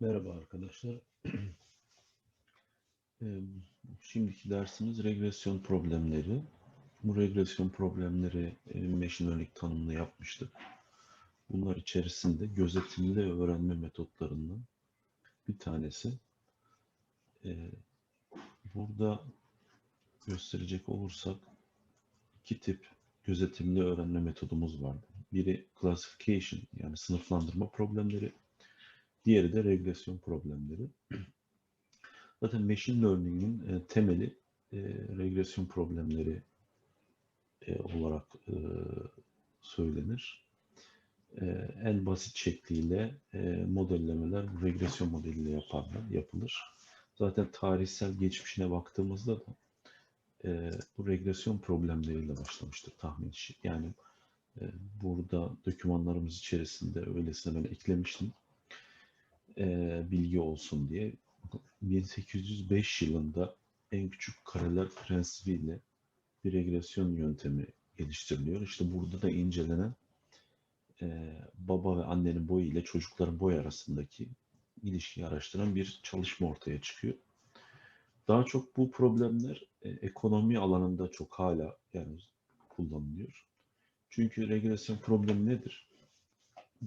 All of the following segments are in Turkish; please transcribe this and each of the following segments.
Merhaba arkadaşlar. Eee, Şimdiki dersimiz regresyon problemleri. Bu regresyon problemleri e, machine learning tanımını yapmıştık. Bunlar içerisinde gözetimli öğrenme metotlarından bir tanesi. Eee, Burada gösterecek olursak iki tip gözetimli öğrenme metodumuz vardı. Biri classification yani sınıflandırma problemleri, diğeri de regresyon problemleri. Zaten machine learning'in e, temeli e, regresyon problemleri e, olarak söylenir. En basit şekliyle modellemeler regresyon modeliyle yaparlar, yapılır. Zaten tarihsel geçmişine baktığımızda da bu regresyon problemleriyle başlamıştır tahmin işi. Yani burada dokümanlarımız içerisinde öylesine ben eklemiştim e, bilgi olsun diye. 1805 yılında en küçük kareler prensibiyle bir regresyon yöntemi geliştiriliyor. İşte burada da incelenen e, baba ve annenin boyu ile çocukların boy arasındaki ilişkiyi araştıran bir çalışma ortaya çıkıyor. Daha çok bu problemler e, ekonomi alanında çok hala yani kullanılıyor. Çünkü regresyon problemi nedir?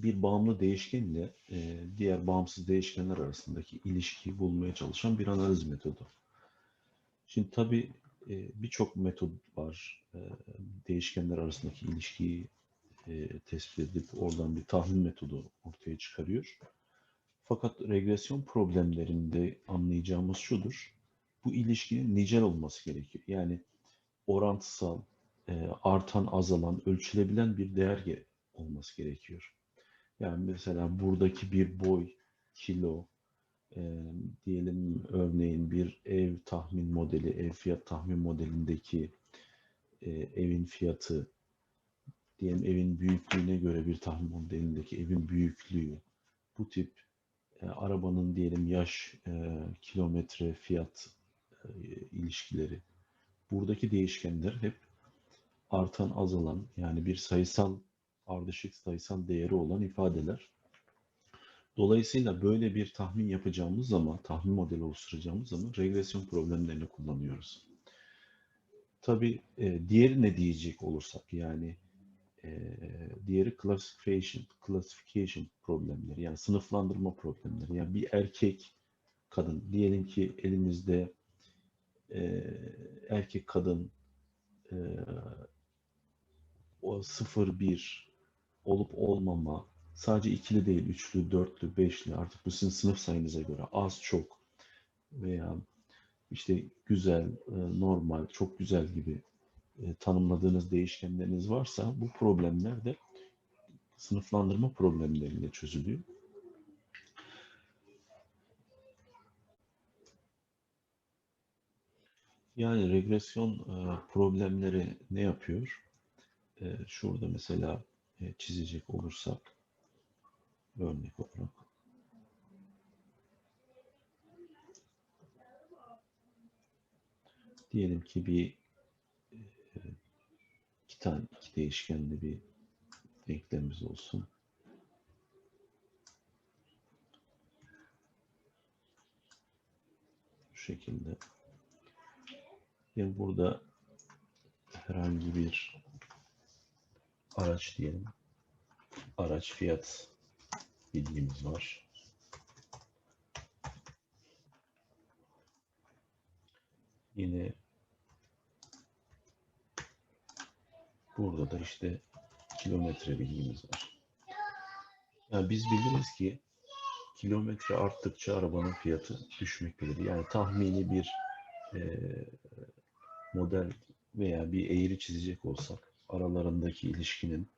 Bir bağımlı değişkenle e, diğer bağımsız değişkenler arasındaki ilişkiyi bulmaya çalışan bir analiz metodu. Şimdi tabii e, birçok metod var. E, değişkenler arasındaki ilişkiyi e, tespit edip oradan bir tahmin metodu ortaya çıkarıyor. Fakat regresyon problemlerinde anlayacağımız şudur. Bu ilişkinin nicel olması gerekiyor. Yani orantısal, e, artan, azalan, ölçülebilen bir değer olması gerekiyor. Yani mesela buradaki bir boy, kilo, e, diyelim örneğin bir ev tahmin modeli, ev fiyat tahmin modelindeki e, evin fiyatı, diyelim evin büyüklüğüne göre bir tahmin modelindeki evin büyüklüğü, bu tip e, arabanın diyelim yaş, e, kilometre, fiyat e, ilişkileri. Buradaki değişkenler hep artan, azalan yani bir sayısal, ardışık sayısal değeri olan ifadeler. Dolayısıyla böyle bir tahmin yapacağımız zaman, tahmin modeli oluşturacağımız zaman regresyon problemlerini kullanıyoruz. Tabii e, diğeri ne diyecek olursak yani e, diğeri classification, classification problemleri yani sınıflandırma problemleri. Yani bir erkek, kadın diyelim ki elimizde e, erkek kadın e, o 0 1 olup olmama sadece ikili değil üçlü, dörtlü, beşli artık bu sizin sınıf sayınıza göre az çok veya işte güzel, e, normal, çok güzel gibi e, tanımladığınız değişkenleriniz varsa bu problemler de sınıflandırma problemleriyle çözülüyor. Yani regresyon e, problemleri ne yapıyor? Şurada mesela çizecek olursak örnek olarak diyelim ki bir e, iki tane iki değişkenli bir denklemimiz olsun. Bu şekilde. Yani burada herhangi bir araç diyelim. Araç fiyat bilgimiz var. Yine burada da işte kilometre bilgimiz var. Yani biz biliriz ki kilometre arttıkça arabanın fiyatı düşmektedir. Yani tahmini bir e, model veya bir eğri çizecek olsak aralarındaki ilişkinin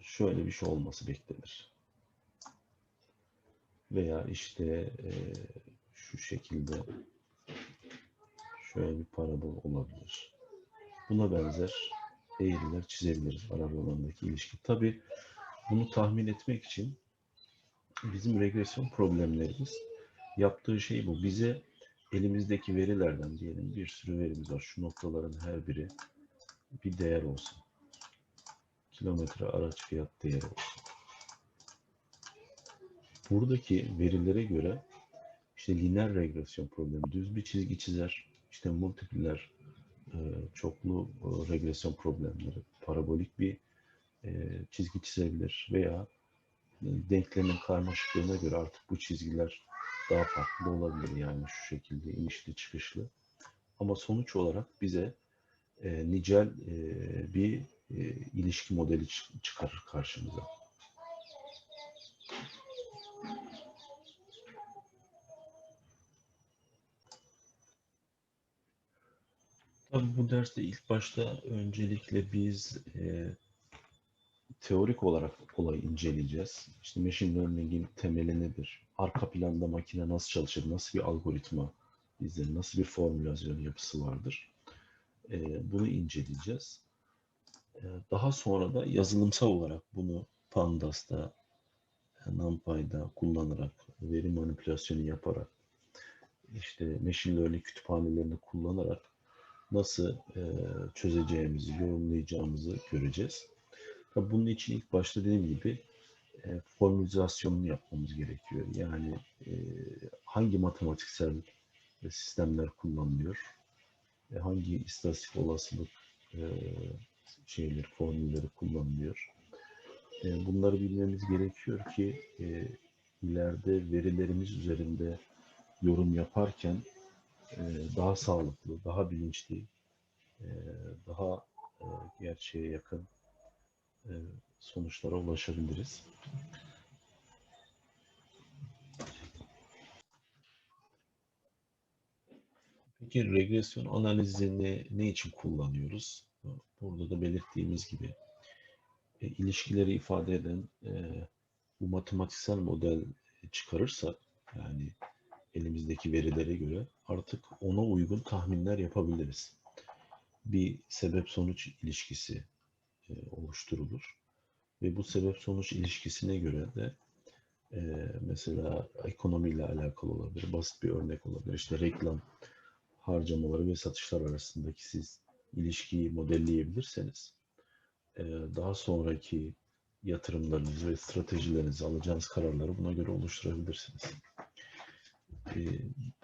şöyle bir şey olması beklenir. Veya işte e, şu şekilde şöyle bir parabol olabilir. Buna benzer eğriler çizebiliriz aralarındaki ilişki. Tabi bunu tahmin etmek için bizim regresyon problemlerimiz yaptığı şey bu. Bize elimizdeki verilerden diyelim bir sürü verimiz var. Şu noktaların her biri bir değer olsun. Kilometre araç fiyat değeri olsun. buradaki verilere göre işte lineer regresyon problemi, düz bir çizgi çizer, işte multipler, e, çoklu e, regresyon problemleri, parabolik bir e, çizgi çizebilir veya denklemin karmaşıklığına göre artık bu çizgiler daha farklı olabilir yani şu şekilde inişli çıkışlı. Ama sonuç olarak bize e, nicel e, bir e, ilişki modeli çı- çıkarır karşımıza. Tabii bu derste ilk başta öncelikle biz e, teorik olarak olayı inceleyeceğiz. İşte machine learning'in temeli nedir? Arka planda makine nasıl çalışır? Nasıl bir algoritma izler? Nasıl bir formülasyon yapısı vardır? E, bunu inceleyeceğiz. E, daha sonra da yazılımsal olarak bunu Pandas'ta, e, NumPy'da kullanarak, veri manipülasyonu yaparak, işte machine learning kütüphanelerini kullanarak nasıl e, çözeceğimizi, yorumlayacağımızı göreceğiz. Tabii bunun için ilk başta dediğim gibi e, formülizasyonunu yapmamız gerekiyor. Yani e, hangi matematiksel sistemler kullanılıyor, e, hangi istatistik olasılık e, şeyleri, formülleri kullanılıyor. E, bunları bilmemiz gerekiyor ki e, ileride verilerimiz üzerinde yorum yaparken e, daha sağlıklı, daha bilinçli, e, daha e, gerçeğe yakın e, sonuçlara ulaşabiliriz. Peki regresyon analizini ne için kullanıyoruz? Burada da belirttiğimiz gibi e, ilişkileri ifade eden e, bu matematiksel model çıkarırsak yani elimizdeki verilere göre artık ona uygun tahminler yapabiliriz. Bir sebep-sonuç ilişkisi e, oluşturulur ve bu sebep-sonuç ilişkisine göre de e, mesela ekonomiyle alakalı olabilir, basit bir örnek olabilir. İşte reklam harcamaları ve satışlar arasındaki siz ilişkiyi modelleyebilirseniz e, daha sonraki yatırımlarınızı ve stratejilerinizi alacağınız kararları buna göre oluşturabilirsiniz. E,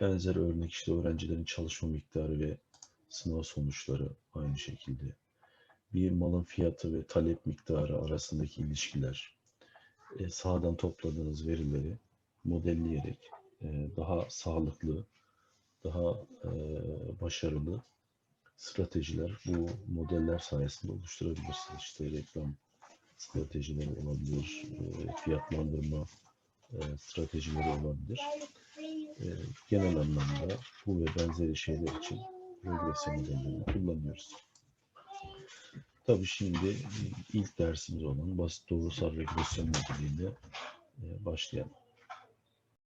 benzer örnek işte öğrencilerin çalışma miktarı ve sınav sonuçları aynı şekilde. Bir malın fiyatı ve talep miktarı arasındaki ilişkiler, e, sahadan topladığınız verileri modelleyerek e, daha sağlıklı, daha e, başarılı stratejiler bu modeller sayesinde oluşturabilirsiniz. İşte reklam stratejileri olabilir, e, fiyatlandırma e, stratejileri olabilir. E, genel anlamda bu ve benzeri şeyler için regresyon modellerini kullanıyoruz. Tabii şimdi ilk dersimiz olan basit doğrusal regresyon modeliyle e, başlayalım.